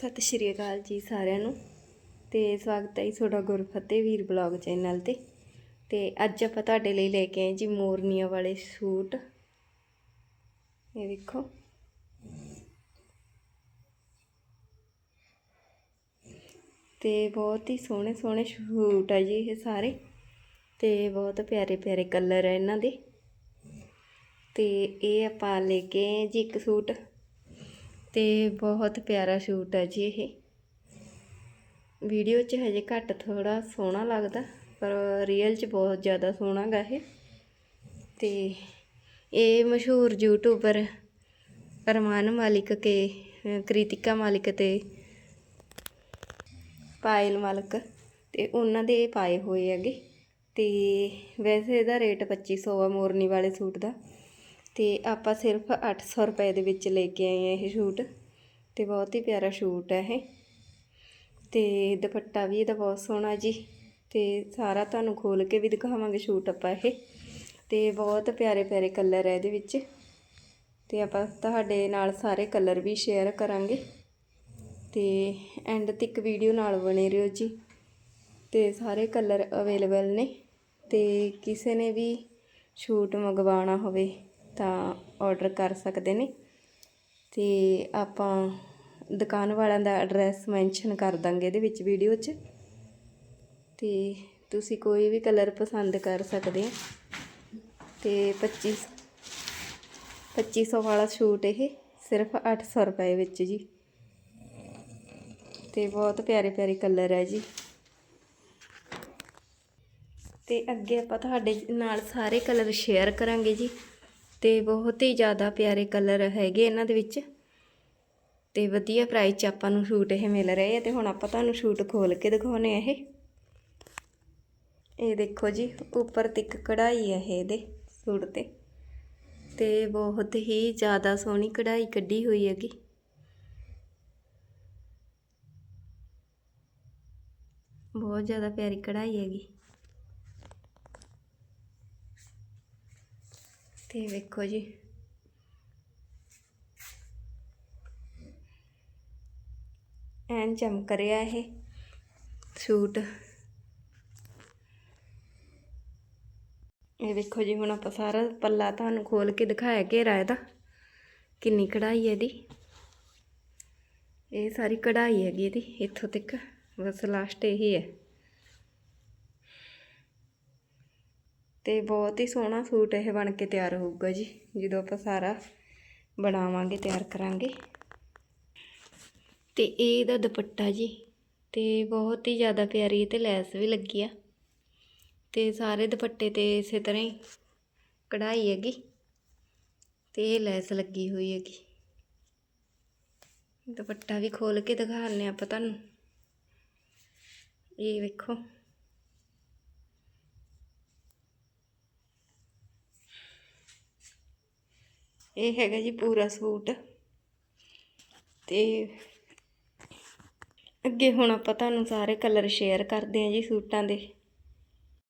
ਸਤਿ ਸ਼੍ਰੀ ਅਕਾਲ ਜੀ ਸਾਰਿਆਂ ਨੂੰ ਤੇ ਸਵਾਗਤ ਹੈ ਜੀ ਤੁਹਾਡਾ ਗੁਰਫਤਿਹ ਵੀਰ ਬਲੌਗ ਚੈਨਲ ਤੇ। ਤੇ ਅੱਜ ਆਪਾਂ ਤੁਹਾਡੇ ਲਈ ਲੈ ਕੇ ਆਏ ਜੀ ਮੋਰਨੀਆਂ ਵਾਲੇ ਸੂਟ। ਇਹ ਵੇਖੋ। ਤੇ ਬਹੁਤ ਹੀ ਸੋਹਣੇ ਸੋਹਣੇ ਸੂਟ ਆ ਜੀ ਇਹ ਸਾਰੇ। ਤੇ ਬਹੁਤ ਪਿਆਰੇ ਪਿਆਰੇ ਕਲਰ ਆ ਇਹਨਾਂ ਦੇ। ਤੇ ਇਹ ਆਪਾਂ ਲੈ ਕੇ ਆਏ ਜੀ ਇੱਕ ਸੂਟ। ਤੇ ਬਹੁਤ ਪਿਆਰਾ ਸੂਟ ਹੈ ਜੀ ਇਹ। ਵੀਡੀਓ 'ਚ ਹਜੇ ਘੱਟ ਥੋੜਾ ਸੋਹਣਾ ਲੱਗਦਾ, ਪਰ ਰੀਅਲ 'ਚ ਬਹੁਤ ਜ਼ਿਆਦਾ ਸੋਹਣਾ ਗਾ ਇਹ। ਤੇ ਇਹ ਮਸ਼ਹੂਰ ਯੂਟਿਊਬਰ ਅਰਮਾਨ ਮਾਲਿਕ ਕੇ, ਕ੍ਰਿਤਿਕਾ ਮਾਲਿਕ ਤੇ ਪਾਇਲ ਮਾਲਕ, ਤੇ ਉਹਨਾਂ ਦੇ ਪਾਏ ਹੋਏ ਹੈਗੇ। ਤੇ ਵੈਸੇ ਇਹਦਾ ਰੇਟ 2500 ਆ ਮੋਰਨੀ ਵਾਲੇ ਸੂਟ ਦਾ। ਤੇ ਆਪਾਂ ਸਿਰਫ 800 ਰੁਪਏ ਦੇ ਵਿੱਚ ਲੈ ਕੇ ਆਏ ਆ ਇਹ ਸੂਟ ਤੇ ਬਹੁਤ ਹੀ ਪਿਆਰਾ ਸੂਟ ਹੈ ਇਹ। ਤੇ ਦੁਪੱਟਾ ਵੀ ਇਹਦਾ ਬਹੁਤ ਸੋਹਣਾ ਜੀ ਤੇ ਸਾਰਾ ਤੁਹਾਨੂੰ ਖੋਲ ਕੇ ਵੀ ਦਿਖਾਵਾਂਗੇ ਸੂਟ ਆਪਾਂ ਇਹ। ਤੇ ਬਹੁਤ ਪਿਆਰੇ ਪਿਆਰੇ ਕਲਰ ਹੈ ਇਹਦੇ ਵਿੱਚ ਤੇ ਆਪਾਂ ਤੁਹਾਡੇ ਨਾਲ ਸਾਰੇ ਕਲਰ ਵੀ ਸ਼ੇਅਰ ਕਰਾਂਗੇ। ਤੇ ਐਂਡ ਤੱਕ ਵੀਡੀਓ ਨਾਲ ਬਣੇ ਰਹੋ ਜੀ। ਤੇ ਸਾਰੇ ਕਲਰ ਅਵੇਲੇਬਲ ਨੇ ਤੇ ਕਿਸੇ ਨੇ ਵੀ ਸ਼ੂਟ ਮੰਗਵਾਉਣਾ ਹੋਵੇ ਤਾਂ ਆਰਡਰ ਕਰ ਸਕਦੇ ਨੇ। ਅਤੇ ਆਪਾਂ ਦੁਕਾਨ ਵਾਲਿਆਂ ਦਾ ਐਡਰੈਸ ਮੈਂਸ਼ਨ ਕਰ ਦਾਂਗੇ ਇਹਦੇ ਵਿੱਚ ਵੀਡੀਓ 'ਚ। ਅਤੇ ਤੁਸੀਂ ਕੋਈ ਵੀ ਕਲਰ ਪਸੰਦ ਕਰ ਸਕਦੇ ਆ ਤੇ 25 2500 ਵਾਲਾ ਸ਼ੂਟ ਇਹ ਸਿਰਫ 800 ਰੁਪਏ ਵਿੱਚ ਜੀ। ਤੇ ਬਹੁਤ ਪਿਆਰੇ ਪਿਆਰੇ ਕਲਰ ਹੈ ਜੀ। ਤੇ ਅੱਗੇ ਆਪਾਂ ਤੁਹਾਡੇ ਨਾਲ ਸਾਰੇ ਕਲਰ ਸ਼ੇਅਰ ਕਰਾਂਗੇ ਜੀ। ਤੇ ਬਹੁਤ ਹੀ ਜ਼ਿਆਦਾ ਪਿਆਰੇ ਕਲਰ ਹੈਗੇ ਇਹਨਾਂ ਦੇ ਵਿੱਚ। ਤੇ ਵਧੀਆ ਪ੍ਰਾਈਸ 'ਚ ਆਪਾਂ ਨੂੰ ਸੂਟ ਇਹ ਮਿਲ ਰਹੇ ਆ ਤੇ ਹੁਣ ਆਪਾਂ ਤੁਹਾਨੂੰ ਸੂਟ ਖੋਲ ਕੇ ਦਿਖਾਉਨੇ ਆ ਇਹ। ਇਹ ਦੇਖੋ ਜੀ, ਉੱਪਰ ਤਿੱਕ ਕਢਾਈ ਹੈ ਇਹਦੇ ਸੂਟ ਤੇ। ਤੇ ਬਹੁਤ ਹੀ ਜ਼ਿਆਦਾ ਸੋਹਣੀ ਕਢਾਈ ਕੱਢੀ ਹੋਈ ਹੈਗੀ। ਬਹੁਤ ਜ਼ਿਆਦਾ ਪਿਆਰੀ ਕਢਾਈ ਹੈਗੀ। ਤੇ ਵੇਖੋ ਜੀ। ਐਨ ਚਮਕ ਰਿਹਾ ਇਹ ਸੂਟ। ਇਹ ਵੇਖੋ ਜੀ, ਹੁਣ ਆਪਾਂ ਸਾਰਾ ਪੱਲਾ ਤੁਹਾਨੂੰ ਖੋਲ ਕੇ ਦਿਖਾਇਆ ਘੇਰਾ ਇਹਦਾ ਕਿੰਨੀ ਕਢਾਈ ਹੈ ਇਹਦੀ। ਇਹ ਸਾਰੀ ਕਢਾਈ ਹੈਗੀ ਇਹਦੀ, ਇੱਥੋਂ ਤੱਕ। ਬਸ ਲਾਸਟ ਇਹੀ ਹੈ। ਤੇ ਬਹੁਤ ਹੀ ਸੋਹਣਾ ਸੂਟ ਇਹ ਬਣ ਕੇ ਤਿਆਰ ਹੋਊਗਾ ਜੀ, ਜਦੋਂ ਆਪਾਂ ਸਾਰਾ ਬਣਾਵਾਂਗੇ, ਤਿਆਰ ਕਰਾਂਗੇ। ਤੇ ਇਹ ਇਹਦਾ ਦੁਪੱਟਾ ਜੀ, ਤੇ ਬਹੁਤ ਹੀ ਜ਼ਿਆਦਾ ਪਿਆਰੀ ਤੇ ਲੈਸ ਵੀ ਲੱਗੀ ਆ। ਤੇ ਸਾਰੇ ਦੁਪੱਟੇ ਤੇ ਇਸੇ ਤਰ੍ਹਾਂ ਹੀ ਕਢਾਈ ਹੈਗੀ, ਤੇ ਇਹ ਲੈਸ ਲੱਗੀ ਹੋਈ ਹੈਗੀ। ਦੁਪੱਟਾ ਵੀ ਖੋਲ ਕੇ ਦਿਖਾਉਂਦੇ ਆਪਾਂ ਤੁਹਾਨੂੰ। ਇਹ ਵੇਖੋ। ਇਹ ਹੈਗਾ ਜੀ ਪੂਰਾ ਸੂਟ। ਤੇ ਅੱਗੇ ਹੁਣ ਆਪਾਂ ਤੁਹਾਨੂੰ ਸਾਰੇ ਕਲਰ ਸ਼ੇਅਰ ਕਰਦੇ ਹਾਂ ਜੀ ਸੂਟਾਂ ਦੇ।